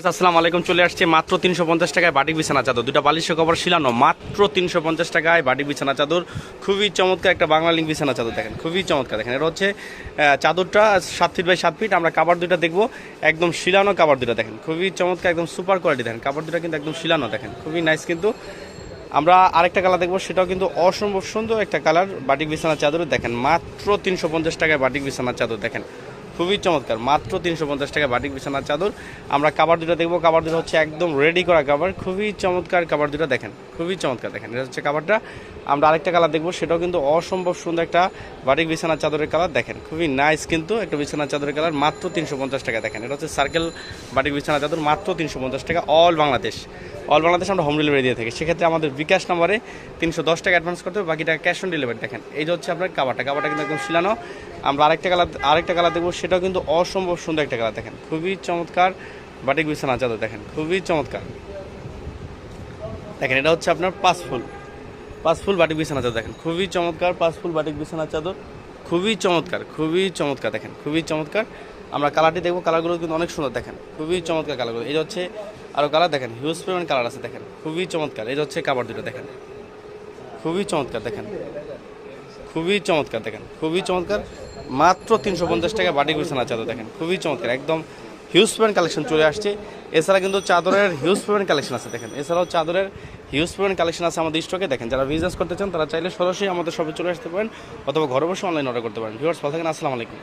আসসালামু আলাইকুম, চলে আসছে মাত্র তিনশো পঞ্চাশ টাকায় বাটিক বিছানা চাদর। দুটা বালিশের কভার শিলানো, মাত্র তিনশো পঞ্চাশ টাকায় বাটিক বিছানা চাদর। খুবই চমৎকার একটা বাংলা লিঙ্ক বিছানা চাদর দেখেন, খুবই চমৎকার। দেখেন, এটা হচ্ছে চাদরটা সাত ফিট বাই সাত ফিট আমরা কাবার দুইটা দেখব। একদম শিলানো কাবার দুইটা দেখেন, খুবই চমৎকার, একদম সুপার কোয়ালিটি দেখেন। কাবার দুইটা কিন্তু একদম শিলানো দেখেন, খুবই নাইস কিন্তু। আমরা আরেকটা কালার দেখব, সেটাও কিন্তু অসম্ভব সুন্দর একটা কালার বাটিক বিছানা চাদর দেখেন, মাত্র তিনশো পঞ্চাশ টাকায় বাটিক বিছানা চাদর দেখেন। খুবই চমৎকার। মাত্র তিনশো পঞ্চাশ টাকা বাটিক বিছানার চাদর। আমরা কাবার দুটো দেখব। কাবার দুটো হচ্ছে একদম রেডি করা কাবার খুবই চমৎকার কাবার দুটো দেখেন। খুবই চমৎকার দেখেন। এটা হচ্ছে কাবারটা আমরা আরেকটা কালার দেখব। সেটাও কিন্তু অসম্ভব সুন্দর একটা বাটিক বিছানার চাদরের কালার দেখেন, খুবই নাইস কিন্তু একটা বিছানার চাদরের কালার মাত্র তিনশো পঞ্চাশ টাকা দেখেন। এটা হচ্ছে সার্কেল বাটিক বিছানার চাদর। মাত্র তিনশো পঞ্চাশ টাকা অল বাংলাদেশ। অল বাংলাদেশ আমরা হোম ডেলিভারি দিয়ে থাকি। সেক্ষেত্রে আমাদের বিকাশ নম্বরে তিনশো দশ টাকা অ্যাডভান্স করতে হবে। বাকি টাকা ক্যাশ অন ডেলিভারি দেখেন। এই যে হচ্ছে আপনার কাবারটা কাবারটা কিন্তু একদম শিলানো। আমরা আরেকটা কালার আরেকটা কালার দেখব, সেটাও কিন্তু অসম্ভব সুন্দর একটা কালার, দেখেন। খুবই চমৎকার বাটিক বিছানা চাদর দেখেন, খুবই চমৎকার। দেখেন, এটা হচ্ছে আপনার পাঁচ ফুল পাঁচ ফুল বাটিক বিছানা চাদর দেখেন, খুবই চমৎকার পাঁচ ফুল বাটিক বিছানা চাদর খুবই চমৎকার খুবই চমৎকার, দেখেন, খুবই চমৎকার। আমরা কালারটি দেখব, কালারগুলো কিন্তু অনেক সুন্দর, দেখেন, খুবই চমৎকার কালারগুলো। এই হচ্ছে আরও কালার, দেখেন হিউজ পরিমাণ কালার আছে, দেখেন, খুবই চমৎকার। এই হচ্ছে কাবার দুটো, দেখেন, খুবই চমৎকার, দেখেন, খুবই চমৎকার, দেখেন, খুবই চমৎকার। মাত্র তিনশো পঞ্চাশ টাকা বাটিক বিছানা চাদর, দেখেন, খুবই চমৎকার, একদম হিউজ পেমেন্ট কালেকশন চলে আসছে। এছাড়া কিন্তু চাদরের হিউজ পেমেন্ট কালেকশন আছে, দেখেন, এছাড়াও চাদরের হিউজ পেমেন্ট কালেকশন আছে আমাদের স্টকে দেখেন, যারা বিজনেস করতে চান, তারা চাইলে সরাসরি আমাদের সবে চলে আসতে পারেন, অথবা ঘরে বসে অনলাইন অর্ডার করতে পারেন। ভিউয়ার্স ভালো থাকেন, আসসালামু আলাইকুম।